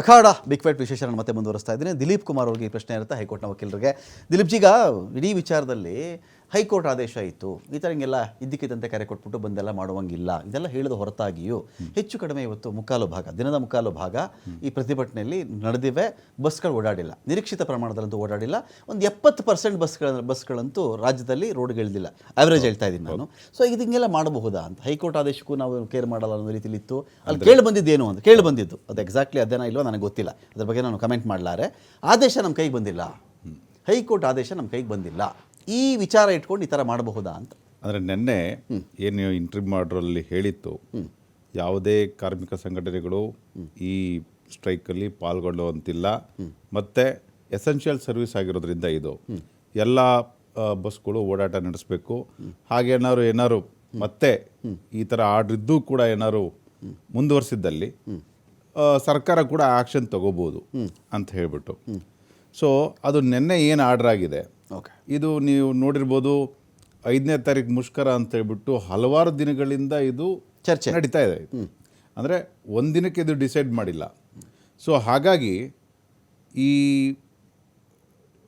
ಅಖಾಡ big fight ವಿಶೇಷ ನಾನು ಮತ್ತೆ ಮುಂದುವರಿಸ್ತಾ ಇದ್ದೀನಿ. ದಿಲೀಪ್ ಕುಮಾರ್ ಅವ್ರಿಗೆ ಈ ಪ್ರಶ್ನೆ ಇರುತ್ತೆ ಹೈಕೋರ್ಟ್ನ ವಕೀಲರಿಗೆ. ದಿಲೀಪ್ ಜೀಗ ಇಡೀ ವಿಚಾರದಲ್ಲಿ ಹೈಕೋರ್ಟ್ ಆದೇಶ ಇತ್ತು. ಈ ಥರ ಹಿಂಗೆಲ್ಲ ಇದ್ದಕ್ಕಿದ್ದಂತೆ ಕರೆ ಕೊಟ್ಬಿಟ್ಟು ಬಂದೆಲ್ಲ ಮಾಡುವಂಗಿಲ್ಲ. ಇದೆಲ್ಲ ಹೇಳಿದ ಹೊರತಾಗಿಯೂ ಹೆಚ್ಚು ಕಡಿಮೆ ಇವತ್ತು ಮುಕ್ಕಾಲು ಭಾಗ ದಿನದ ಮುಕ್ಕಾಲು ಭಾಗ ಈ ಪ್ರತಿಭಟನೆಯಲ್ಲಿ ನಡೆದಿವೆ. ಬಸ್ಗಳು ಓಡಾಡಿಲ್ಲ. ನಿರೀಕ್ಷಿತ ಪ್ರಮಾಣದಲ್ಲಂತೂ ಓಡಾಡಿಲ್ಲ. ಒಂದು ಎಪ್ಪತ್ತು ಪರ್ಸೆಂಟ್ ಬಸ್ಗಳ ಬಸ್ಗಳಂತೂ ರಾಜ್ಯದಲ್ಲಿ ರೋಡ್ಗಳಿದಿಲ್ಲ ಆವರೇಜ್ ಹೇಳ್ತಾ ಇದ್ದೀನಿ ನಾನು. ಸೊ ಇದು ಹಿಂಗೆಲ್ಲ ಮಾಡಬಹುದಾ ಅಂತ? ಹೈಕೋರ್ಟ್ ಆದೇಶಕ್ಕೂ ನಾವು ಕೇರ್ ಮಾಡಲ್ಲ ಅನ್ನೋ ರೀತಿಲಿ ಇತ್ತು ಅಲ್ಲಿ ಕೇಳಿ ಬಂದಿದ್ದೇನು ಅಂತ? ಕೇಳಿ ಬಂದಿದ್ದು. ಅದು ಎಕ್ಸಾಕ್ಟ್ಲಿ ಅದೇನ ಇಲ್ವೋ ನನಗೆ ಗೊತ್ತಿಲ್ಲ. ಅದ್ರ ಬಗ್ಗೆ ನಾನು ಕಮೆಂಟ್ ಮಾಡಲಾರೆ. ಆದೇಶ ನಮ್ಮ ಕೈಗೆ ಬಂದಿಲ್ಲ. ಹೈಕೋರ್ಟ್ ಆದೇಶ ನಮ್ಮ ಕೈಗೆ ಬಂದಿಲ್ಲ. ಈ ವಿಚಾರ ಇಟ್ಕೊಂಡು ಈ ಥರ ಮಾಡಬಹುದಾ ಅಂತ. ಅಂದರೆ ನಿನ್ನೆ ಏನು ಇಂಟರ್ವ್ಯೂ ಮಾಡೋರಲ್ಲಿ ಹೇಳಿತ್ತು ಯಾವುದೇ ಕಾರ್ಮಿಕ ಸಂಘಟನೆಗಳು ಈ ಸ್ಟ್ರೈಕಲ್ಲಿ ಪಾಲ್ಗೊಳ್ಳುವಂತಿಲ್ಲ. ಮತ್ತು ಎಸೆನ್ಷಿಯಲ್ ಸರ್ವಿಸ್ ಆಗಿರೋದ್ರಿಂದ ಇದು. ಎಲ್ಲ ಬಸ್ಗಳು ಓಡಾಟ ನಡೆಸಬೇಕು. ಹಾಗೆ ಏನಾದ್ರು ಮತ್ತೆ ಈ ಥರ ಆರ್ಡ್ರ್ ಇದ್ದೂ ಕೂಡ ಏನಾದ್ರು ಮುಂದುವರಿಸಿದ್ದಲ್ಲಿ ಸರ್ಕಾರ ಕೂಡ ಆ್ಯಕ್ಷನ್ ತಗೋಬೋದು ಅಂತ ಹೇಳಿಬಿಟ್ಟು. ಸೊ ಅದು ನಿನ್ನೆ ಏನು ಆರ್ಡ್ರ್ ಆಗಿದೆ? ಓಕೆ. ಇದು ನೀವು ನೋಡಿರ್ಬೋದು ಐದನೇ ತಾರೀಕು ಮುಷ್ಕರ ಅಂತ ಹೇಳ್ಬಿಟ್ಟು ಹಲವಾರು ದಿನಗಳಿಂದ ಇದು ಚರ್ಚೆ. ನಡೀತಾ ಇದೆ ಅಂದರೆ ಒಂದಿನಕ್ಕೆ ಇದು ಡಿಸೈಡ್ ಮಾಡಿಲ್ಲ. ಸೊ ಹಾಗಾಗಿ ಈ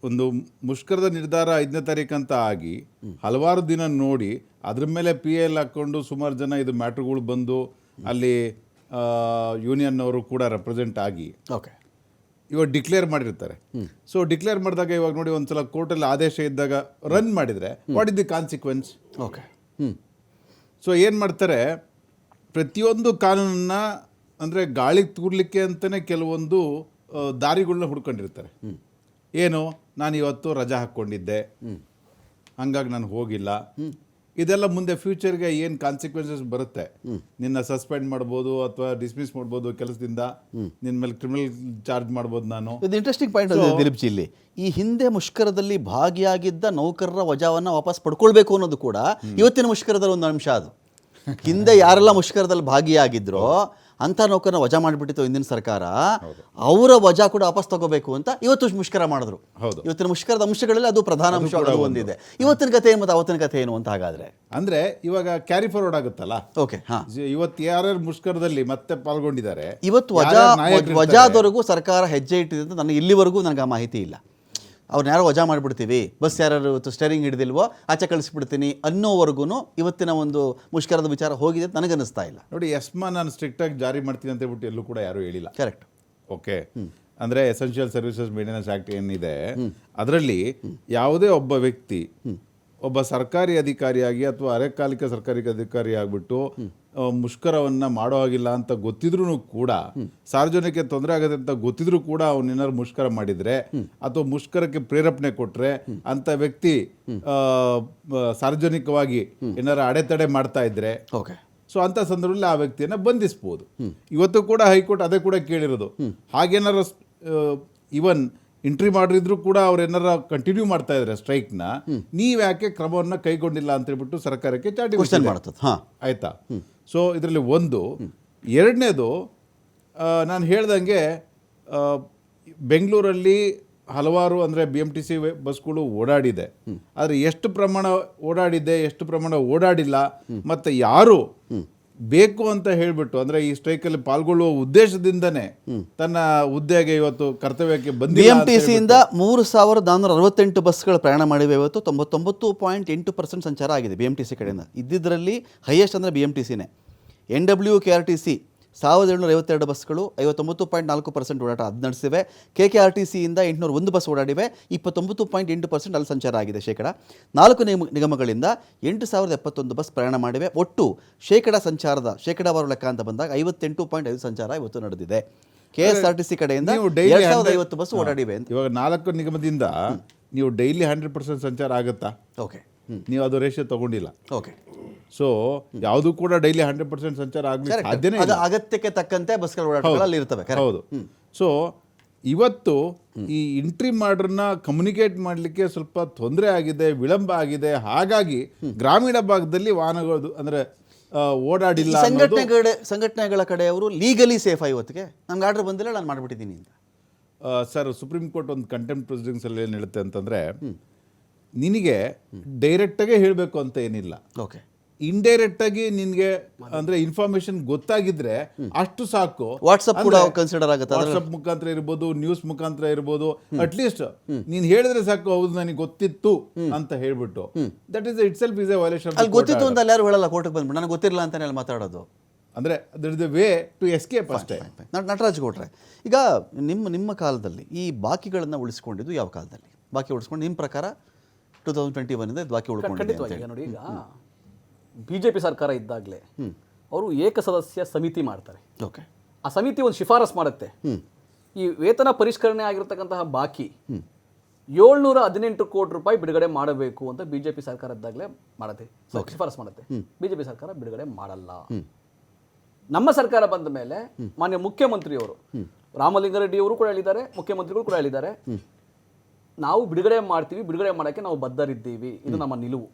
ಒಂದು ಮುಷ್ಕರದ ನಿರ್ಧಾರ ಐದನೇ ತಾರೀಕು ಅಂತ ಆಗಿ ಹಲವಾರು ದಿನ ನೋಡಿ ಅದ್ರ ಮೇಲೆ ಪಿ ಎಲ್ ಹಾಕ್ಕೊಂಡು ಸುಮಾರು ಜನ ಇದು ಮ್ಯಾಟ್ರ್ಗಳು ಬಂದು ಅಲ್ಲಿ ಯೂನಿಯನ್ ಅವರು ಕೂಡ ರೆಪ್ರೆಸೆಂಟ್ ಆಗಿ ಓಕೆ. ಇವಾಗ ಡಿಕ್ಲೇರ್ ಮಾಡಿರ್ತಾರೆ. ಸೊ ಡಿಕ್ಲೇರ್ ಮಾಡಿದಾಗ ಇವಾಗ ನೋಡಿ ಒಂದ್ಸಲ ಕೋರ್ಟಲ್ಲಿ ಆದೇಶ ಇದ್ದಾಗ ರನ್ ಮಾಡಿದರೆ what is the consequence okay ಹ್ಞೂ ಸೊ ಏನು ಮಾಡ್ತಾರೆ? ಪ್ರತಿಯೊಂದು ಕಾನೂನನ್ನ ಅಂದರೆ ಗಾಳಿಗೆ ತೂರ್ಲಿಕ್ಕೆ ಅಂತಲೇ ಕೆಲವೊಂದು ದಾರಿಗಳನ್ನ ಹುಡ್ಕೊಂಡಿರ್ತಾರೆ. ಏನು? ನಾನು ಇವತ್ತು ರಜಾ ಹಾಕ್ಕೊಂಡಿದ್ದೆ. ಹಂಗಾಗಿ ನಾನು ಹೋಗಿಲ್ಲ. ಇದೆಲ್ಲ ಮುಂದೆ ಫ್ಯೂಚರ್ಗೆ ಏನು ಕಾನ್ಸಿಕ್ವೆನ್ಸಸ್ ಬರುತ್ತೆ? ನಿನ್ನ ಸಸ್ಪೆಂಡ್ ಮಾಡ್ಬೋದು ಅಥವಾ ಡಿಸ್ಮಿಸ್ ಮಾಡ್ಬೋದು ಕೆಲಸದಿಂದ? ನಿನ್ನ ಮೇಲೆ ಕ್ರಿಮಿನಲ್ ಚಾರ್ಜ್ ಮಾಡ್ಬೋದು ನಾನು? ಇದು ಇಂಟ್ರೆಸ್ಟಿಂಗ್ ಪಾಯಿಂಟ್ ದಿಲೀಪ್ ಇಲ್ಲಿ. ಈ ಹಿಂದೆ ಮುಷ್ಕರದಲ್ಲಿ ಭಾಗಿಯಾಗಿದ್ದ ನೌಕರರ ವಜಾವನ್ನು ವಾಪಸ್ ಪಡ್ಕೊಳ್ಬೇಕು ಅನ್ನೋದು ಕೂಡ ಇವತ್ತಿನ ಮುಷ್ಕರದಲ್ಲಿ ಒಂದು ಅಂಶ ಅದು. ಹಿಂದೆ ಯಾರೆಲ್ಲ ಮುಷ್ಕರದಲ್ಲಿ ಭಾಗಿಯಾಗಿದ್ರೋ ಅಂತ ನೌಕರನ ವಜಾ ಮಾಡಿಬಿಟ್ಟಿತ್ತು ಹಿಂದಿನ ಸರ್ಕಾರ ಅವರ ವಜಾ ಕೂಡ ವಾಪಸ್ ತಗೋಬೇಕು ಅಂತ ಇವತ್ತು ಮುಷ್ಕರ ಮಾಡಿದ್ರು. ಹೌದು. ಇವತ್ತಿನ ಮುಷ್ಕರದ ಅಂಶಗಳಲ್ಲಿ ಅದು ಪ್ರಧಾನ ಅಂಶ ಹೊಂದಿದೆ ಒಂದಿದೆ. ಇವತ್ತಿನ ಕಥೆ ಏನು ಮತ್ತು ಅವತ್ತಿನ ಕಥೆ ಏನು ಅಂತ ಹಾಗಾದ್ರೆ? ಅಂದ್ರೆ ಇವಾಗ ಕ್ಯಾರಿ ಫಾರ್ವರ್ಡ್ ಆಗುತ್ತಲ್ಲ? ಓಕೆ ಹಾ. ಇವತ್ತು ಯಾರ್ಯಾರು ಮುಷ್ಕರದಲ್ಲಿ ಮತ್ತೆ ಪಾಲ್ಗೊಂಡಿದ್ದಾರೆ ಇವತ್ತು ವಜಾ ವಜಾದವರೆಗೂ ಸರ್ಕಾರ ಹೆಜ್ಜೆ ಇಟ್ಟಿದೆ ಅಂತ ನನಗೆ ಇಲ್ಲಿವರೆಗೂ ನನಗೆ ಆ ಮಾಹಿತಿ ಇಲ್ಲ. ಅವ್ರನ್ನ ಯಾರೋ ವಜಾ ಮಾಡಿಬಿಡ್ತೀವಿ. ಬಸ್ ಯಾರು ಇವತ್ತು ಸ್ಟೇರಿಂಗ್ ಹಿಡಿದಿಲ್ವೋ ಆಚೆ ಕಳಿಸ್ಬಿಡ್ತೀನಿ ಅನ್ನೋವರೆಗೂ ಇವತ್ತಿನ ಒಂದು ಮುಷ್ಕರದ ವಿಚಾರ ಹೋಗಿದೆ ಅಂತ ನನಗನ್ನಿಸ್ತಾ ಇಲ್ಲ. ನೋಡಿ ಎಸ್ಮಾ ನಾನು ಸ್ಟ್ರಿಕ್ಟ್ ಆಗಿ ಜಾರಿ ಮಾಡ್ತೀನಿ ಅಂತ ಹೇಳ್ಬಿಟ್ಟು ಎಲ್ಲೂ ಕೂಡ ಯಾರು ಹೇಳಿಲ್ಲ. ಕರೆಕ್ಟ್ ಓಕೆ ಅಂದ್ರೆ ಎಸೆನ್ಷಿಯಲ್ ಸರ್ವಿಸಸ್ ಮೇಂಟೆನೆನ್ಸ್ ಆಕ್ಟ್ ಏನಿದೆ ಅದರಲ್ಲಿ ಯಾವುದೇ ಒಬ್ಬ ವ್ಯಕ್ತಿ ಒಬ್ಬ ಸರ್ಕಾರಿ ಅಧಿಕಾರಿಯಾಗಿ ಅಥವಾ ಅರೆಕಾಲಿಕ ಸರ್ಕಾರಿ ಅಧಿಕಾರಿ ಆಗ್ಬಿಟ್ಟು ಮುಷ್ಕರವನ್ನ ಮಾಡೋ ಹಾಗಿಲ್ಲ ಅಂತ ಗೊತ್ತಿದ್ರು ಕೂಡ ಸಾರ್ವಜನಿಕ ತೊಂದರೆ ಆಗುತ್ತೆ ಅಂತ ಗೊತ್ತಿದ್ರು ಕೂಡ ಅವನೇನಾದ್ರು ಮುಷ್ಕರ ಮಾಡಿದ್ರೆ ಅಥವಾ ಮುಷ್ಕರಕ್ಕೆ ಪ್ರೇರಪಣೆ ಕೊಟ್ರೆ ಅಂತ ವ್ಯಕ್ತಿ ಸಾರ್ವಜನಿಕವಾಗಿ ಏನಾರು ಅಡೆತಡೆ ಮಾಡ್ತಾ ಇದ್ರೆ ಓಕೆ. ಸೊ ಅಂತ ಸಂದರ್ಭದಲ್ಲಿ ಆ ವ್ಯಕ್ತಿಯನ್ನ ಬಂಧಿಸ್ಬೋದು. ಇವತ್ತು ಕೂಡ ಹೈಕೋರ್ಟ್ ಅದೇ ಕೂಡ ಕೇಳಿರೋದು. ಹಾಗೇನಾರ ಇವನ್ ಎಂಟ್ರಿ ಮಾಡಿದ್ರು ಕೂಡ ಅವ್ರು ಏನಾರ ಕಂಟಿನ್ಯೂ ಮಾಡ್ತಾ ಇದ್ರೆ ಸ್ಟ್ರೈಕ್ನ ನೀವು ಯಾಕೆ ಕ್ರಮವನ್ನ ಕೈಗೊಂಡಿಲ್ಲ ಅಂತ ಹೇಳ್ಬಿಟ್ಟು ಸರ್ಕಾರಕ್ಕೆ ಚಾಟಿ ಕ್ವಶನ್. ಮಾಡ್ತದೆ ಹಾಂ. ಆಯ್ತಾ? ಸೊ ಇದರಲ್ಲಿ ಒಂದು ಎರಡನೇದು ನಾನು ಹೇಳ್ದಂಗೆ ಬೆಂಗಳೂರಲ್ಲಿ ಹಲವಾರು ಅಂದರೆ ಬಿ ಎಂ ಟಿ ಸಿ ಬಸ್ಗಳು ಓಡಾಡಿದೆ. ಆದರೆ ಎಷ್ಟು ಪ್ರಮಾಣ ಓಡಾಡಿದೆ ಎಷ್ಟು ಪ್ರಮಾಣ ಓಡಾಡಿಲ್ಲ ಮತ್ತು ಯಾರು ಬೇಕು ಅಂತ ಹೇಳಿಬಿಟ್ಟು ಅಂದರೆ ಈ ಸ್ಟ್ರೈಕಲ್ಲಿ ಪಾಲ್ಗೊಳ್ಳುವ ಉದ್ದೇಶದಿಂದನೇ ತನ್ನ ಹುದ್ದೆಗೆ ಇವತ್ತು ಕರ್ತವ್ಯಕ್ಕೆ ಬಿ ಬಂದಿಲ್ಲ ಎಂ ಟಿ ಸಿಯಿಂದ ಮೂರು ಸಾವಿರದ ನಾನೂರ ಅರವತ್ತೆಂಟು ಬಸ್ಗಳು ಪ್ರಯಾಣ ಮಾಡಿವೆ ಇವತ್ತು. ತೊಂಬತ್ತೊಂಬತ್ತು ಪಾಯಿಂಟ್ ಎಂಟು ಪರ್ಸೆಂಟ್ ಸಂಚಾರ ಆಗಿದೆ ಬಿ ಎಂ ಟಿ ಸಿ ಕಡೆಯಿಂದ. ಇದ್ದಿದ್ದರಲ್ಲಿ ಹೈಯೆಸ್ಟ್ ಅಂದರೆ B M T ಸಿನೇ N W K R T C ಸಾವಿರದ ಏಳ್ನೂರ ಐವತ್ತೆರಡು ಬಸ್ಗಳು ಐವತ್ತೊಂಬತ್ತು ಪಾಯಿಂಟ್ ನಾಲ್ಕು ಪರ್ಸೆಂಟ್ ಓಡಾಟ ಅದು ನಡೆಸಿವೆ ಕೆ ಕೆ ಆರ್ ಟಿ ಸಿಯಿಂದ ಎಂಟುನೂರ ಒಂದು ಬಸ್ ಓಡಾಡಿವೆ. ಇಪ್ಪತ್ತೊಂಬತ್ತು ಪಾಯಿಂಟ್ ಎಂಟು ಪರ್ಸೆಂಟ್ ಅಲ್ಲಿ ಸಂಚಾರ ಆಗಿದೆ ಶೇಕಡ. ನಾಲ್ಕು ನಿಗಮ ನಿಗಮಗಳಿಂದ ಎಂಟು ಸಾವಿರದ ಎಪ್ಪತ್ತೊಂದು ಬಸ್ ಪ್ರಯಾಣ ಮಾಡಿವೆ. ಒಟ್ಟು ಶೇಕಡ ಸಂಚಾರದ ಶೇಕಡಾವಾರು ಲೆಕ್ಕ ಅಂತ ಬಂದಾಗ ಐವತ್ತೆಂಟು ಪಾಯಿಂಟ್ ಐದು ಸಂಚಾರ ಇವತ್ತು ನಡೆದಿದೆ. K S R T C ಕಡೆಯಿಂದ ನೀವು ಎರಡು ಸಾವಿರದ ಐವತ್ತು ಬಸ್ ಓಡಾಡಿವೆ ಅಂತ. ಇವಾಗ ನಾಲ್ಕು ನಿಗಮದಿಂದ ನೀವು ಡೈಲಿ ಹಂಡ್ರೆಡ್ ಪರ್ಸೆಂಟ್ ಸಂಚಾರ ಆಗುತ್ತಾ? ಓಕೆ ನೀವು ಅದು ರೇಷಿಯೋ ತಗೊಂಡಿಲ್ಲ. ಓಕೆ. ಸೊ ಯಾವುದು ಕೂಡ ಡೈಲಿ ಹಂಡ್ರೆಡ್ ಪರ್ಸೆಂಟ್ ಸಂಚಾರ ಆಗಲಿ ಸಾಧ್ಯನೇ ಅದು ಇಲ್ಲ. ಅಗತ್ಯಕ್ಕೆ ತಕ್ಕಂತೆ ಬಸ್ಗಳು ಓಡಾಟಗಳಲ್ಲಿ ಇರ್ತವೆ correct. ಹೌದು. ಸೊ ಇವತ್ತು ಈ ಇಂಟ್ರಿ ಮಾಡ್ರನ್ನ ಕಮ್ಯುನಿಕೇಟ್ ಮಾಡಲಿಕ್ಕೆ ಸ್ವಲ್ಪ ತೊಂದರೆ ಆಗಿದೆ ವಿಳಂಬ ಆಗಿದೆ. ಹಾಗಾಗಿ ಗ್ರಾಮೀಣ ಭಾಗದಲ್ಲಿ ವಾಹನಗಳು ಅಂದ್ರೆ ಓಡಾಡಿಲ್ಲ ಅನ್ನೋದು ಸಂಘಟನೆಗಳ ಸಂಘಟನೆಗಳ ಕಡೆಯವರು ಲೀಗಲಿ ಸೇಫ್ ಇವತ್ತಿಗೆ. ನಮ್ಗೆ ಆರ್ಡರ್ ಬಂದಿಲ್ಲ ನಾನು ಮಾಡಿಬಿಟ್ಟಿದ್ದೀನಿ ಅಂತ. ಆ, ಸರ್ ಸುಪ್ರೀಂ ಕೋರ್ಟ್ ಒಂದು ಕಂಟೆಂಟ್ ಪ್ರೊಸೀಡಿಂಗ್ಸಲ್ಲಿ ಏನು ಹೇಳುತ್ತೆ ಅಂತಂದ್ರೆ ನಿನಗೆ ಡೈರೆಕ್ಟಾಗೆ ಹೇಳಬೇಕು ಅಂತ ಏನಿಲ್ಲ. ಓಕೆ ಇಂಡೈರೆಕ್ಟ್ ಆಗಿ ನಿನ್ಗೆ ಅಂದ್ರೆ ಇನ್ಫಾರ್ಮೇಶನ್ ಗೊತ್ತಾಗಿದ್ರೆ ಅಷ್ಟು ಸಾಕು. ವಾಟ್ಸಪ್ ಕೂಡ ಕನ್ಸಿಡರ್ ಆಗುತ್ತೆ ವಾಟ್ಸ್ಆಪ್ ವಾಟ್ಸಪ್ ಮುಖಾಂತರ ಇರ್ಬೋದು ನ್ಯೂಸ್ ಮುಖಾಂತರ ಇರ್ಬೋದು ಅಟ್ಲೀಸ್ಟ್ ನೀನ್ ಹೇಳಿದ್ರೆ ಸಾಕು ಹೌದು ನನಗೆ ಗೊತ್ತಿತ್ತು ಅಂತ ಹೇಳ್ಬಿಟ್ಟು. That is itself is a violation ಅಲ್ಲಿ ಗೊತ್ತಿತ್ತು ಅಂತ ಎಲ್ಲರೂ ಹೇಳಲ್ಲ ಕೋರ್ಟ್ಗೆ ಬಂದ್ಬಿಟ್ಟು. ನನಗೆ ಗೊತ್ತಿರಲ್ಲ ಅಂತಾನೆ ಮಾತಾಡೋದು. ಅಂದ್ರೆ that is the way to escape ಅಷ್ಟೇ. ನಟ- ನಟರಾಜ್ ಕೊಟ್ರೆ ಈಗ ನಿಮ್ಮ ನಿಮ್ಮ ಕಾಲದಲ್ಲಿ ಈ ಬಾಕಿಗಳನ್ನು ಉಳಿಸ್ಕೊಂಡಿದ್ದು ಯಾವ ಕಾಲದಲ್ಲಿ? ಬಾಕಿ ಉಳಿಸ್ಕೊಂಡು ನಿಮ್ಮ ಪ್ರಕಾರ ಟೂ ತೌಸಂಡ್ ಟ್ವೆಂಟಿ ಒನ್ನಿಂದ ಬಾಕಿ ಉಳ್ಕೊಂಡಿದೆ ಖಂಡಿತವಾಗಿ. ಈಗ ನೋಡಿ ಈಗ ಬಿಜೆಪಿ ಸರ್ಕಾರ ಇದ್ದಾಗಲೇ ಅವರು ಏಕಸದಸ್ಯ ಸಮಿತಿ ಮಾಡ್ತಾರೆ. ಓಕೆ. ಆ ಸಮಿತಿ ಒಂದು ಶಿಫಾರಸ್ ಮಾಡುತ್ತೆ. ಈ ವೇತನ ಪರಿಷ್ಕರಣೆ ಆಗಿರತಕ್ಕಂತಹ ಬಾಕಿ ಏಳ್ನೂರ ಹದಿನೆಂಟು ಕೋಟಿ ರೂಪಾಯಿ ಬಿಡುಗಡೆ ಮಾಡಬೇಕು ಅಂತ ಬಿಜೆಪಿ ಸರ್ಕಾರ ಇದ್ದಾಗಲೇ ಮಾಡುತ್ತೆ. ಶಿಫಾರಸ್ ಮಾಡುತ್ತೆ. ಬಿಜೆಪಿ ಸರ್ಕಾರ ಬಿಡುಗಡೆ ಮಾಡಲ್ಲ. ನಮ್ಮ ಸರ್ಕಾರ ಬಂದ ಮೇಲೆ ಮಾನ್ಯ ಮುಖ್ಯಮಂತ್ರಿಯವರು ರಾಮಲಿಂಗಾರೆಡ್ಡಿ ಅವರು ಕೂಡ ಹೇಳಿದ್ದಾರೆ ಮುಖ್ಯಮಂತ್ರಿಗಳು ಕೂಡ ಹೇಳಿದ್ದಾರೆ. ನಾವು ಬಿಡುಗಡೆ ಮಾಡ್ತೀವಿ ಬಿಡುಗಡೆ ಮಾಡೋಕ್ಕೆ ನಾವು ಬದ್ಧರಿದ್ದೀವಿ. ಇದು ನಮ್ಮ ನಿಲುವು.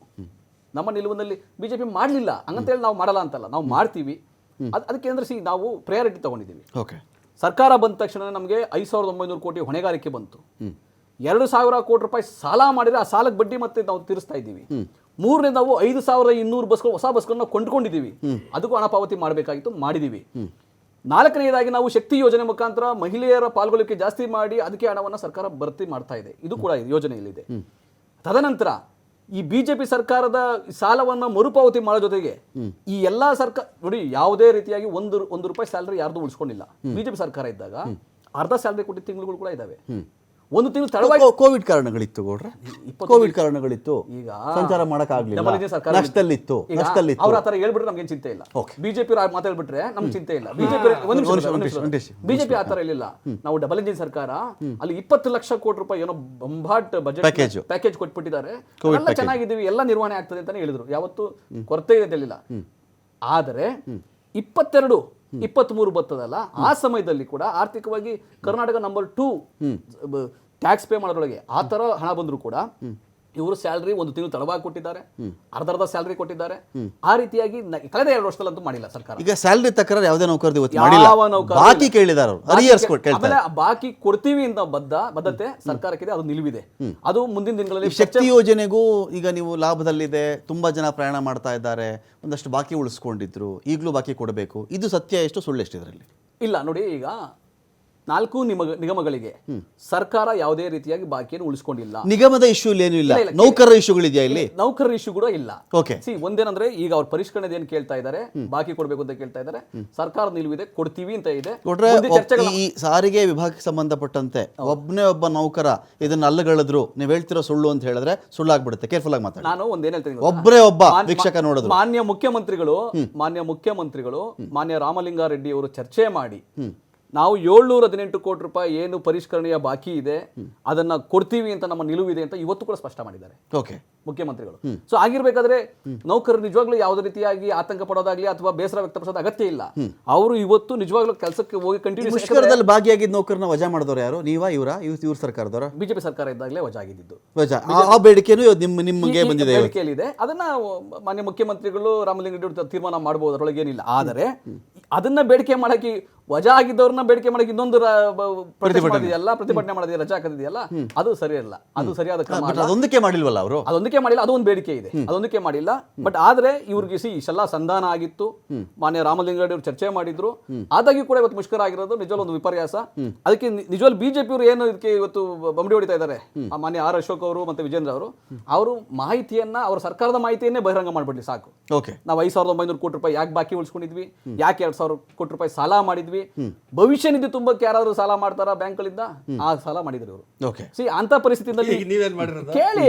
ನಮ್ಮ ನಿಲುವಿನಲ್ಲಿ ಬಿಜೆಪಿ ಮಾಡಲಿಲ್ಲ. ಹಂಗಂತೇಳಿ ನಾವು ಮಾಡಲ್ಲ ಅಂತಲ್ಲ. ನಾವು ಮಾಡ್ತೀವಿ. ಅದ್ ಅದಕ್ಕೆ ಅಂದ್ರೆ ಸಿ ನಾವು ಪ್ರಯಾರಿಟಿ ತಗೊಂಡಿದ್ದೀವಿ. ಓಕೆ. ಸರ್ಕಾರ ಬಂದ ತಕ್ಷಣ ನಮಗೆ ಐದು ಸಾವಿರದ ಒಂಬೈನೂರು ಕೋಟಿ ಹೊಣೆಗಾರಿಕೆ ಬಂತು. ಎರಡು ಸಾವಿರ ಕೋಟಿ ರೂಪಾಯಿ ಸಾಲ ಮಾಡಿದ್ರೆ ಆ ಸಾಲಕ್ಕೆ ಬಡ್ಡಿ ಮತ್ತೆ ನಾವು ತೀರಿಸ್ತಾ ಇದ್ದೀವಿ. ಮೂರನೇ ನಾವು ಐದು ಸಾವಿರದ ಇನ್ನೂರು ಬಸ್ಗಳು ಹೊಸ ಬಸ್ಗಳನ್ನ ಕೊಂಡ್ಕೊಂಡಿದ್ದೀವಿ. ಅದಕ್ಕೂ ಹಣ ಪಾವತಿ ಮಾಡಬೇಕಾಗಿತ್ತು ಮಾಡಿದ್ದೀವಿ. ನಾಲ್ಕನೆಯದಾಗಿ ನಾವು ಶಕ್ತಿ ಯೋಜನೆ ಮುಖಾಂತರ ಮಹಿಳೆಯರ ಪಾಲ್ಗೊಳ್ಳಿಕೆ ಜಾಸ್ತಿ ಮಾಡಿ ಅದಕ್ಕೆ ಹಣವನ್ನು ಸರ್ಕಾರ ಭರ್ತಿ ಮಾಡ್ತಾ ಇದೆ. ಇದು ಕೂಡ ಯೋಜನೆಯಲ್ಲಿದೆ. ತದನಂತರ ಈ ಬಿಜೆಪಿ ಸರ್ಕಾರದ ಸಾಲವನ್ನ ಮರುಪಾವತಿ ಮಾಡೋ ಜೊತೆಗೆ ಈ ಎಲ್ಲಾ ಸರ್ಕಾರ ನೋಡಿ ಯಾವುದೇ ರೀತಿಯಾಗಿ ಒಂದು ಒಂದು ರೂಪಾಯಿ ಸ್ಯಾಲರಿ ಯಾರ್ದು ಉಳಿಸ್ಕೊಂಡಿಲ್ಲ. ಬಿಜೆಪಿ ಸರ್ಕಾರ ಇದ್ದಾಗ ಅರ್ಧ ಸ್ಯಾಲರಿ ಕೊಟ್ಟಿದ್ದ ತಿಂಗಳುಗಳು ಕೂಡ ಇದಾವೆ ಒಂದು ತಿಂಗಳು ತಡವಾಗಿ ಕೋವಿಡ್ ಕಾರಣಗಳಿತ್ತು ಗೌಡ್ರೆ. ಕೋವಿಡ್ ಕಾರಣಗಳಿತ್ತು. ಈಗ ಸಂಚಾರ ಮಾಡಕ್ಕಾಗ್ಲಿಲ್ಲ. ನಷ್ಟದಲ್ಲಿತ್ತು ನಷ್ಟದಲ್ಲಿ ನಷ್ಟದಲ್ಲಿತ್ತು ಅವ್ರ ಆತರ ಹೇಳ್ಬಿಟ್ರೆ ನಮ್ಗೆ ಚಿಂತೆ ಇಲ್ಲ. ಬಿಜೆಪಿ ಮಾತಾಡ್ಬಿಟ್ರೆ ನಮ್ಗೆ ಚಿಂತೆ ಇಲ್ಲ. ಬಿಜೆಪಿ. ಬಿಜೆಪಿ ಆತರ ಇಲ್ಲ ನಾವು ಡಬಲ್ ಇಂಜಿನ್ ಸರ್ಕಾರ ಅಲ್ಲಿ ಇಪ್ಪತ್ತು ಲಕ್ಷ ಕೋಟಿ ರೂಪಾಯಿ ಏನೋ ಬಂಬಾಟ್ ಬಜೆಟ್. ಪ್ಯಾಕೇಜ್ ಕೊಟ್ಬಿಟ್ಟಿದ್ದಾರೆ. ಎಲ್ಲ ಚೆನ್ನಾಗಿದ್ದೀವಿ ಎಲ್ಲ ನಿರ್ವಹಣೆ ಆಗ್ತದೆ ಅಂತಾನೆ ಹೇಳಿದ್ರು. ಯಾವತ್ತು ಕೊರತೆ ಇದೆ ಹೇಳಿಲ್ಲ ಆದರೆ ಇಪ್ಪತ್ತೆರಡು ಇಪ್ಪತ್ಮೂರು ಬರ್ತದಲ್ಲ ಆ ಸಮಯದಲ್ಲಿ ಕೂಡ ಆರ್ಥಿಕವಾಗಿ Karnataka number two tax pay ಮಾಡೋದ್ರೊಳಗೆ ಆ ಥರ ಹಣ ಬಂದ್ರು ಕೂಡ ಇವರು ಸ್ಯಾಲ್ರಿ ಒಂದು ತಿಂಗಳು ತಡವಾಗಿ ಕೊಟ್ಟಿದ್ದಾರೆ. ಅರ್ಧ ಅರ್ಧ ಸ್ಯಾಲ್ರಿ ಕೊಟ್ಟಿದ್ದಾರೆ. ಆ ರೀತಿಯಾಗಿ ಕಳೆದ ಎರಡು ವರ್ಷದಲ್ಲಂತೂ ಮಾಡಿಲ್ಲ ಸರ್ಕಾರ. ಈಗ ಸ್ಯಾಲ್ರಿ ತಕರಾರು ಯಾವುದೇ ನೌಕರದು ಇವತ್ತು ಮಾಡಿಲ್ಲ. ಬಾಕಿ. ಕೇಳಿದಾರ ಬಾಕಿ ಆಮೇಲೆ ಕೊಡ್ತೀವಿ ಅಂತ ಬದ್ಧ ಬದ್ಧತೆ ಸರ್ಕಾರಕ್ಕಿದೆ. ಅದು ನಿಲುವಿದೆ. ಅದು ಮುಂದಿನ ದಿನಗಳಲ್ಲಿ ಶಕ್ತಿ ಯೋಜನೆಗೂ ಈಗ ನೀವು ಲಾಭದಲ್ಲಿದೆ. ತುಂಬಾ ಜನ ಪ್ರಯಾಣ ಮಾಡ್ತಾ ಇದ್ದಾರೆ. ಒಂದಷ್ಟು ಬಾಕಿ ಉಳಿಸ್ಕೊಂಡಿದ್ರು. ಈಗಲೂ ಬಾಕಿ ಕೊಡಬೇಕು. ಇದು ಸತ್ಯ ಎಷ್ಟು? ಸುಳ್ಳು ಎಷ್ಟು ಇದರಲ್ಲಿ ಇಲ್ಲ ನೋಡಿ ಈಗ ನಾಲ್ಕು ನಿಮಗ ನಿಗಮಗಳಿಗೆ ಸರ್ಕಾರ ಯಾವುದೇ ರೀತಿಯಾಗಿ ಬಾಕಿಯನ್ನು ಉಳಿಸಿಕೊಂಡಿಲ್ಲ. ನಿಗಮದ ಇಶ್ಯೂ ಏನು ಇಲ್ಲ. ನೌಕರರ ಇಶ್ಯೂಗಳಿದೆಯಾ ಇಲ್ಲಿ? ನೌಕರರ ಇಶ್ಯೂ ಕೂಡ ಇಲ್ಲ. ಓಕೆ ಸಿ ಒಂದೇನಂದ್ರೆ ಈಗ ಅವ್ರ ಪರಿಷ್ಕರಣೆ ಏನ್ ಕೇಳ್ತಾ ಇದ್ದಾರೆ ಬಾಕಿ ಕೊಡ್ಬೇಕು ಅಂತ ಕೇಳ್ತಾ ಇದ್ದಾರೆ ಸರ್ಕಾರ ನಿಲುವಿದೆ ಕೊಡ್ತೀವಿ ಅಂತ ಇದೆ. ಈ ಸಾರಿಗೆ ವಿಭಾಗಕ್ಕೆ ಸಂಬಂಧಪಟ್ಟಂತೆ ಒಬ್ಬನೇ ಒಬ್ಬ ನೌಕರ ಇದನ್ನ ಅಲ್ಲಗಳಿದ್ರು ನೀವು ಹೇಳ್ತಿರೋ ಸುಳ್ಳು ಅಂತ ಹೇಳಿದ್ರೆ ಸುಳ್ಳಾಗ್ಬಿಡುತ್ತೆ. ಕೇರ್ಫುಲ್ ಆಗಿ ಮಾತಾಡಿ. ನಾನು ಒಂದೇನ್ ಹೇಳ್ತೀನಿ ಒಬ್ಬರೇ ಒಬ್ಬ ವೀಕ್ಷಕ ನೋಡಿದ್ರು. ಮಾನ್ಯ ಮುಖ್ಯಮಂತ್ರಿಗಳು ಮಾನ್ಯ ಮುಖ್ಯಮಂತ್ರಿಗಳು ಮಾನ್ಯ ರಾಮಲಿಂಗಾರೆಡ್ಡಿ ಅವರು ಚರ್ಚೆ ಮಾಡಿ ನಾವು ಏಳ್ನೂರ ಹದಿನೆಂಟು ಕೋಟಿ ರೂಪಾಯಿ ಏನು ಪರಿಷ್ಕರಣೆಯ ಬಾಕಿ ಇದೆ ಅದನ್ನ ಕೊಡ್ತೀವಿ ಅಂತ ನಮ್ಮ ನಿಲುವಿದೆ ಅಂತ ಇವತ್ತು ಕೂಡ ಸ್ಪಷ್ಟ ಮಾಡಿದ್ದಾರೆ. ಓಕೆ. ಮುಖ್ಯಮಂತ್ರಿಗಳು. ಸೊ ಆಗಿರ್ಬೇಕಾದ್ರೆ ನೌಕರರು ನಿಜವಾಗ್ಲೂ ಯಾವುದೇ ರೀತಿಯಾಗಿ ಆತಂಕ ಪಡೋದಾಗ್ಲಿ ಅಥವಾ ಬೇಸರ ವ್ಯಕ್ತಪಡಿಸೋದು ಅಗತ್ಯ ಇಲ್ಲ. ಅವರು ಇವತ್ತು ನಿಜವಾಗ್ಲೂ ಕೆಲಸಕ್ಕೆ ಹೋಗಿ ಕಂಟಿನ್ಯೂ ಮುಷ್ಕರದಲ್ಲಿ ಭಾಗಿಯಾಗಿದ್ದ ನೌಕರನ ವಜಾ ಮಾಡಿದವರು ಯಾರು? ನೀವಾ ಇವರ? ಇವ್ ಇವ್ರ ಸರ್ಕಾರದವರ? ಬಿಜೆಪಿ ಸರ್ಕಾರ ಇದ್ದಾಗಲೇ ವಜಾ ಆಗಿದ್ದು ವಜಾ. ಆ- ಬೇಡಿಕೆನೂ ನಿಮ್ಮ ನಿಮಗೆ ಬಂದಿದೆ. ಬೇಡಿಕೆಯಲ್ಲಿದೆ. ಅದನ್ನ ಮಾನ್ಯ ಮುಖ್ಯಮಂತ್ರಿಗಳು ರಾಮಲಿಂಗಾರೆಡ್ಡಿ ತೀರ್ಮಾನ ಮಾಡಬಹುದು ಅದರೊಳಗೆ ಏನಿಲ್ಲ ಆದರೆ ಅದನ್ನ ಬೇಡಿಕೆ ಮಾಡಕ್ಕೆ ವಜಾ ಆಗಿದ್ದವ್ರನ್ನ ಬೇಡಿಕೆ ಮಾಡಕ್ಕೆ ಇನ್ನೊಂದು ಮಾಡೋದಿದೆಯಲ್ಲ ಪ್ರತಿಭಟನೆ. ಮಾಡಿದ್ರೆ ರಜಾ ಹಾಕದಿದೆಯಲ್ಲ ಅದು ಸರಿಯಲ್ಲ. ಅದು ಸರಿಯಾದ ಕ್ರಮ ಅದೊಂದಕ್ಕೆ ಮಾಡಿಲ್ವಲ್ಲ ಅವರು? ಅದೊಂದಕ್ಕೆ ಮಾಡಿಲ್ಲ ಅದೊಂದು ಬೇಡಿಕೆ ಇದೆ. ಅದೊಂದಕ್ಕೆ ಮಾಡಿಲ್ಲ. ಬಟ್ ಆದ್ರೆ ಇವ್ರಿಗೆ ಸಿ ಇಷ್ಟೆಲ್ಲ ಸಂಧಾನ ಆಗಿತ್ತು. ಮಾನ್ಯ ರಾಮಲಿಂಗಾರೆಡ್ಡಿ ಅವರು ಚರ್ಚೆ ಮಾಡಿದ್ರು. ಆದಾಗ್ಯೂ ಕೂಡ ಇವತ್ತು ಮುಷ್ಕರ ಆಗಿರೋದು ನಿಜವಾಗ್ಲೂ ಒಂದು ವಿಪರ್ಯಾಸ. ಅದಕ್ಕೆ ನಿಜವಾಗ್ಲೂ ಬಿಜೆಪಿ ಅವರು ಏನು ಇದಕ್ಕೆ ಇವತ್ತು ಬಂಬಡಿ ಹೊಡಿತಾ ಇದ್ದಾರೆ? ಆ ಮಾನ್ಯ ಆರ್ ಅಶೋಕ್ ಅವರು ಮತ್ತೆ ವಿಜೇಂದ್ರ ಅವರು. ಅವರು ಮಾಹಿತಿಯನ್ನ ಅವ್ರ ಸರ್ಕಾರದ ಮಾಹಿತಿಯನ್ನೇ ಬಹಿರಂಗ ಮಾಡ್ಬಿಡ್ಲಿ ಸಾಕು. ಓಕೆ. ನಾವು ಐದು ಸಾವಿರದ ಒಂಬೈನೂರು ಕೋಟಿ ರೂಪಾಯಿ ಯಾಕೆ ಬಾಕಿ ಉಳಿಸ್ಕೊಂಡಿದ್ವಿ? ಯಾಕೆ ಎರಡ್ ಸಾವಿರ ಕೋಟಿ ರೂಪಾಯಿ ಸಾಲ ಮಾಡಿದ್ವಿ? ಭವಿಷ್ಯ ನಿಧಿ ತುಂಬಕ್ಕೆ ಯಾರಾದ್ರೂ ಸಾಲ ಮಾಡ್ತಾರ ಬ್ಯಾಂಕ್ಗಳಿಂದ? ಆ ಸಾಲ ಮಾಡಿದ್ರು ಇವರು. ಓಕೆ. ಸಿ ಅಂತ ಪರಿಸ್ಥಿತಿಯಲ್ಲಿ ನೀವೇನ್ ಮಾಡಿರೋದು? ಕೇಳಿ.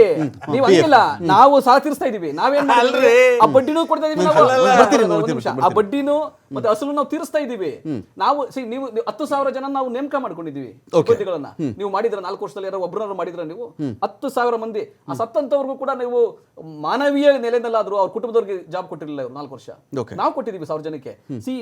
ನೀವು ಹಂಗಿಲ್ಲ. ನಾವು ಸಾಲ ತೀರಿಸ್ತಾ ಇದೀವಿ. ನಾವೇನ್ ಮಾಡಿದ್ವಿ? ಆ ಬಡ್ಡಿನೂ ಕೊಡ್ತಾ ಇದೀವಿ ನಾವು. ಆ ಬಡ್ಡಿನೂ ಮತ್ತೆ ಅಸಲು ನಾವು ತೀರಿಸ್ತಾ ಇದೀವಿ ನಾವು ಸಿ ನೀವು ಹತ್ತು ಸಾವಿರ ಜನ ನಾವು ನೇಮಕ ಮಾಡ್ಕೊಂಡಿದೀವಿ ಸಿಬ್ಬಂದಿಗಳನ್ನ ನೀವು ಮಾಡಿದ್ರ ನಾಲ್ಕು ವರ್ಷದಲ್ಲಿ ಯಾರೋ ಒಬ್ಬರನ್ನ ಮಾಡಿದ್ರ ನೀವು ಹತ್ತು ಸಾವಿರ ಮಂದಿ. ಆ ಸತ್ತಂತವ್ರಿಗೂ ಕೂಡ ನೀವು ಮಾನವೀಯ ನೆಲೆಯಲ್ಲಾದ್ರೂ ಅವ್ರ ಕುಟುಂಬದವ್ರಿಗೆ ಜಾಬ್ ಕೊಟ್ಟಿರಲಿಲ್ಲ ಇವ್ರು ನಾಲ್ಕು ವರ್ಷ. ನಾವು ಕೊಟ್ಟಿದೀವಿ ಸಾವಿರ ಜನಕ್ಕೆ. ಸಿ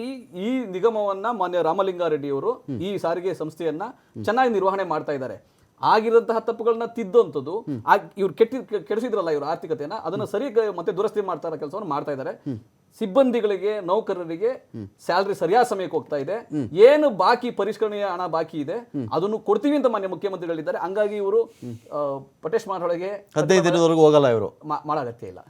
ಈ ನಿಗಮವನ್ನ ಮಾನ್ಯ ರಾಮಲಿಂಗಾರೆಡ್ಡಿ ಅವರು ಈ ಸಾರಿಗೆ ಸಂಸ್ಥೆಯನ್ನ ಚೆನ್ನಾಗಿ ನಿರ್ವಹಣೆ ಮಾಡ್ತಾ ಇದ್ದಾರೆ. ಆಗಿರಂತಹ ತಪ್ಪುಗಳನ್ನ ತಿದ್ದುವಂಥದ್ದು ಆ ಇವ್ರು ಕೆಟ್ಟ ಕೆಡಿಸಿದ್ರಲ್ಲ ಇವ್ರ ಆರ್ಥಿಕತೆಯನ್ನ ಅದನ್ನ ಸರಿ ಮತ್ತೆ ದುರಸ್ತಿ ಮಾಡ್ತಾ ಇರೋ ಕೆಲಸವನ್ನು ಮಾಡ್ತಾ ಇದ್ದಾರೆ. ಸಿಬ್ಬಂದಿಗಳಿಗೆ ನೌಕರರಿಗೆ ಸ್ಯಾಲ್ರಿ ಸರಿಯಾದ ಸಮಯಕ್ಕೆ ಹೋಗ್ತಾ ಇದೆ. ಏನು ಬಾಕಿ ಪರಿಷ್ಕರಣೆಯ ಹಣ ಬಾಕಿ ಇದೆ ಅದನ್ನು ಕೊಡ್ತೀವಿ ಅಂತ ಮಾನ್ಯ ಮುಖ್ಯಮಂತ್ರಿಗಳಿದ್ದಾರೆ. ಹಂಗಾಗಿ ಇವರು ಪಟೇಶ್ ಮಾರೊಳಗೆ ಹದಿನೈದು ದಿನದವರೆಗೂ ಹೋಗಲ್ಲ ಇವರು. ಮಾಡಾಗತ್ತೆ ಇಲ್ಲ.